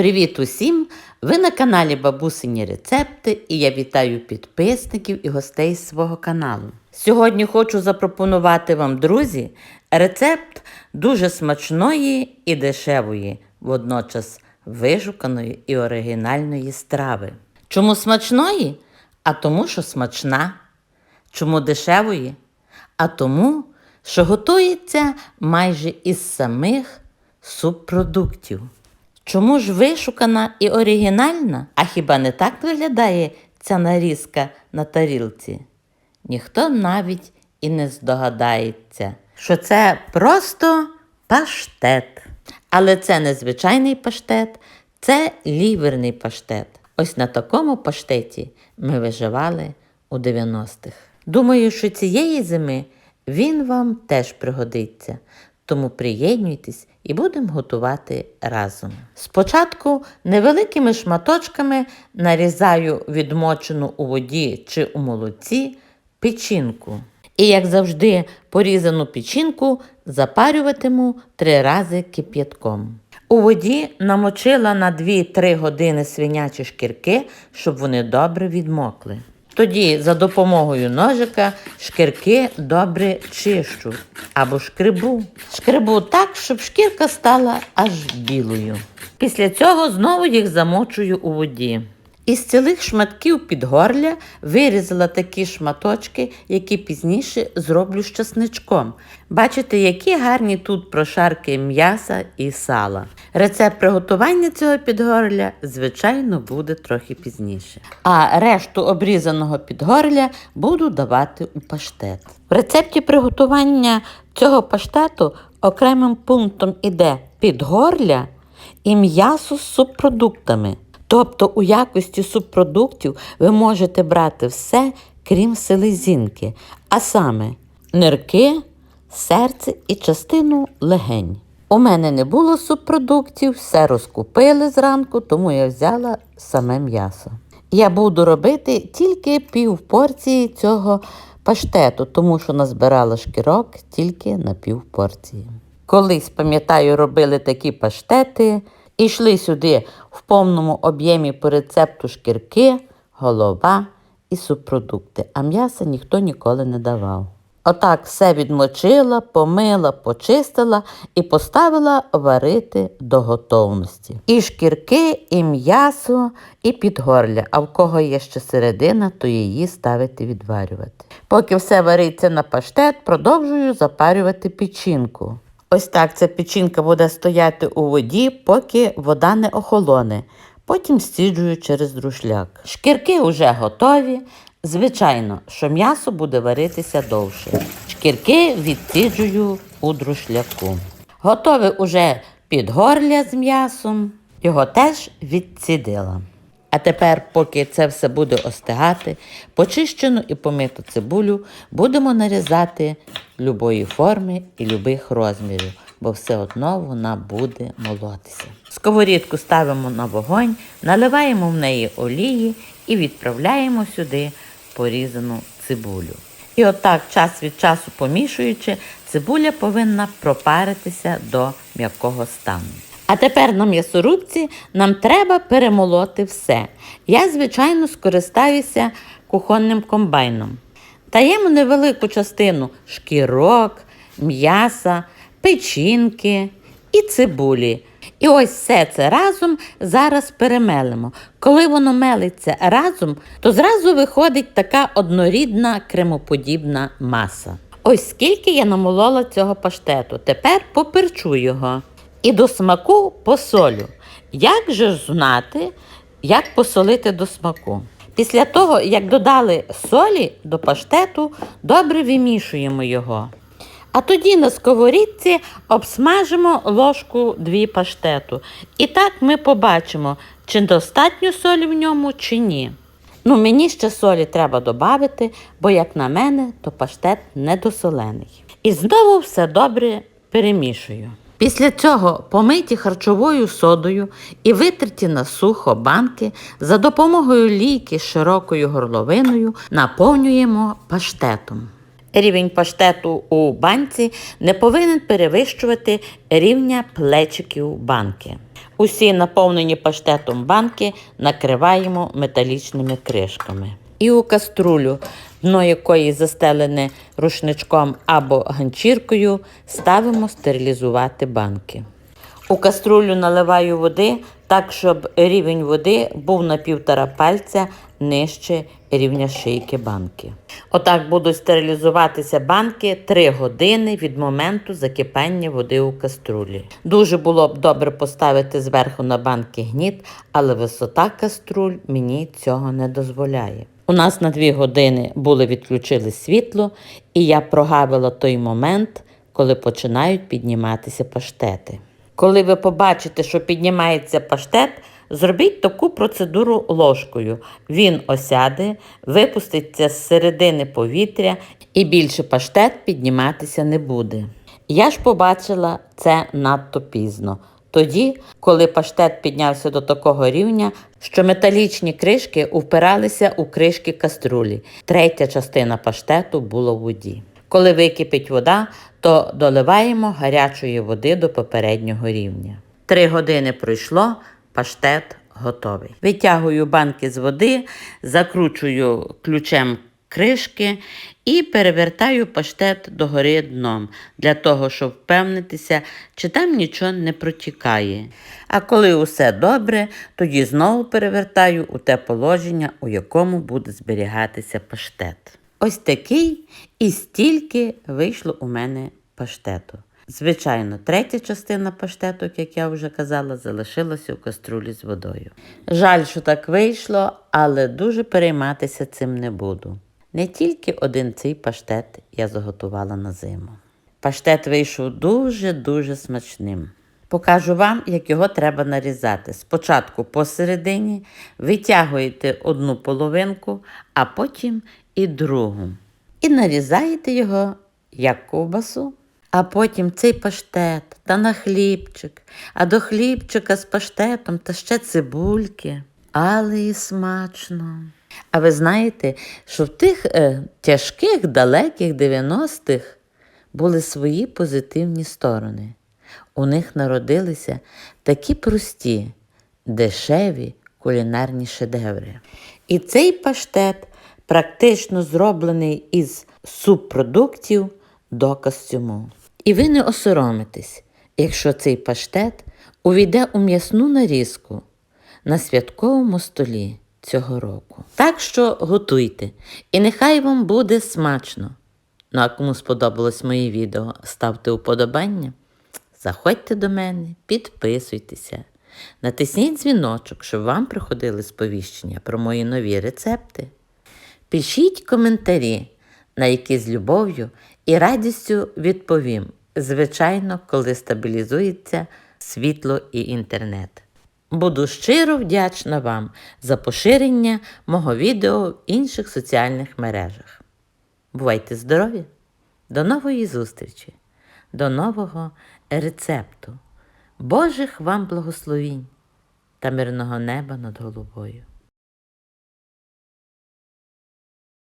Привіт усім! Ви на каналі Бабусині Рецепти і я вітаю підписників і гостей свого каналу. Сьогодні хочу запропонувати вам, друзі, рецепт дуже смачної і дешевої, водночас вишуканої і оригінальної страви. Чому смачної? А тому, що смачна. Чому дешевої? А тому, що готується майже із самих субпродуктів. Чому ж вишукана і оригінальна? А хіба не так виглядає ця нарізка на тарілці? Ніхто навіть і не здогадається, що це просто паштет. Але це не звичайний паштет, це ліверний паштет. Ось на такому паштеті ми виживали у 90-х. Думаю, що цієї зими він вам теж пригодиться. Тому приєднуйтесь і будемо готувати разом. Спочатку невеликими шматочками нарізаю відмочену у воді чи у молоці печінку. І, як завжди, порізану печінку запарюватиму три рази кип'ятком. У воді намочила на 2-3 години свинячі шкірки, щоб вони добре відмокли. Тоді за допомогою ножика шкірки добре чищу або шкребу. Шкребу так, щоб шкірка стала аж білою. Після цього знову їх замочую у воді. Із цілих шматків підгорля вирізала такі шматочки, які пізніше зроблю з часничком. Бачите, які гарні тут прошарки м'яса і сала. Рецепт приготування цього підгорля, звичайно, буде трохи пізніше. А решту обрізаного підгорля буду давати у паштет. В рецепті приготування цього паштету окремим пунктом іде підгорля і м'ясо з субпродуктами. Тобто у якості субпродуктів ви можете брати все, крім селезінки, а саме нирки, серце і частину легень. У мене не було субпродуктів, все розкупили зранку, тому я взяла саме м'ясо. Я буду робити тільки пів порції цього паштету, тому що назбирала шкірок тільки на пів порції. Колись, пам'ятаю, робили такі паштети. І йшли сюди в повному об'ємі по рецепту шкірки, голова і субпродукти, а м'яса ніхто ніколи не давав. Отак все відмочила, помила, почистила і поставила варити до готовності. І шкірки, і м'ясо, і підгорля, а в кого є ще середина, то її ставити відварювати. Поки все вариться на паштет, продовжую запарювати печінку. Ось так ця печінка буде стояти у воді, поки вода не охолоне. Потім стіджую через друшляк. Шкірки вже готові. Звичайно, що м'ясо буде варитися довше. Шкірки відсіджую у друшляку. Готове уже підгорля з м'ясом. Його теж відсідила. А тепер, поки це все буде остигати, почищену і помиту цибулю будемо нарізати любої форми і любих розмірів, бо все одно вона буде молотися. Сковорідку ставимо на вогонь, наливаємо в неї олії і відправляємо сюди порізану цибулю. І отак, час від часу помішуючи, цибуля повинна пропаритися до м'якого стану. А тепер на м'ясорубці нам треба перемолоти все. Я, звичайно, скористаюся кухонним комбайном. Даємо невелику частину шкірок, м'яса, печінки і цибулі. І ось все це разом зараз перемелимо. Коли воно мелиться разом, то зразу виходить така однорідна кремоподібна маса. Ось скільки я намолола цього паштету. Тепер поперчу його. І до смаку посолю. Як же знати, як посолити до смаку? Після того, як додали солі до паштету, добре вимішуємо його. А тоді на сковорідці обсмажимо ложку дві паштету. І так ми побачимо, чи достатньо солі в ньому, чи ні. Ну, мені ще солі треба додати, бо, як на мене, то паштет недосолений. І знову все добре перемішую. Після цього помиті харчовою содою і витерті на сухо банки за допомогою лійки з широкою горловиною наповнюємо паштетом. Рівень паштету у банці не повинен перевищувати рівня плечиків банки. Усі наповнені паштетом банки накриваємо металічними кришками. І у каструлю, дно якої застелене рушничком або ганчіркою, ставимо стерилізувати банки. У каструлю наливаю води так, щоб рівень води був на півтора пальця нижче рівня шийки банки. Отак будуть стерилізуватися банки 3 години від моменту закипання води у каструлі. Дуже було б добре поставити зверху на банки гніт, але висота каструль мені цього не дозволяє. У нас на 2 години були відключили світло, і я прогавила той момент, коли починають підніматися паштети. Коли ви побачите, що піднімається паштет, зробіть таку процедуру ложкою. Він осяде, випуститься з середини повітря і більше паштет підніматися не буде. Я ж побачила це надто пізно. Тоді, коли паштет піднявся до такого рівня, що металічні кришки впиралися у кришки каструлі. Третя частина паштету була в воді. Коли википить вода, то доливаємо гарячої води до попереднього рівня. Три години пройшло, паштет готовий. Витягую банки з води, закручую ключем кришки і перевертаю паштет догори дном для того, щоб впевнитися, чи там нічого не протікає. А коли усе добре, тоді знову перевертаю у те положення, у якому буде зберігатися паштет. Ось такий і стільки вийшло у мене паштету. Звичайно, третя частина паштету, як я вже казала, залишилася у каструлі з водою. Жаль, що так вийшло, але дуже перейматися цим не буду. Не тільки один цей паштет я заготувала на зиму. Паштет вийшов дуже-дуже смачним. Покажу вам, як його треба нарізати. Спочатку посередині витягуєте одну половинку, а потім і другу. І нарізаєте його як ковбасу. А потім цей паштет та на хлібчик, а до хлібчика з паштетом та ще цибульки. Але і смачно. А ви знаєте, що в тих е, тяжких, далеких 90-х були свої позитивні сторони. У них народилися такі прості, дешеві кулінарні шедеври. І цей паштет практично зроблений із субпродуктів доказ цьому. І ви не осоромитесь, якщо цей паштет увійде у м'ясну нарізку на святковому столі цього року. Так що готуйте, і нехай вам буде смачно. Ну а кому сподобалось моє відео, ставте уподобання. Заходьте до мене, підписуйтеся, натисніть дзвіночок, щоб вам приходили сповіщення про мої нові рецепти. Пишіть коментарі, на які з любов'ю і радістю відповім, звичайно, коли стабілізується світло і інтернет. Буду щиро вдячна вам за поширення мого відео в інших соціальних мережах. Бувайте здорові! До нової зустрічі, до нового рецепту. Божих вам благословінь та мирного неба над головою.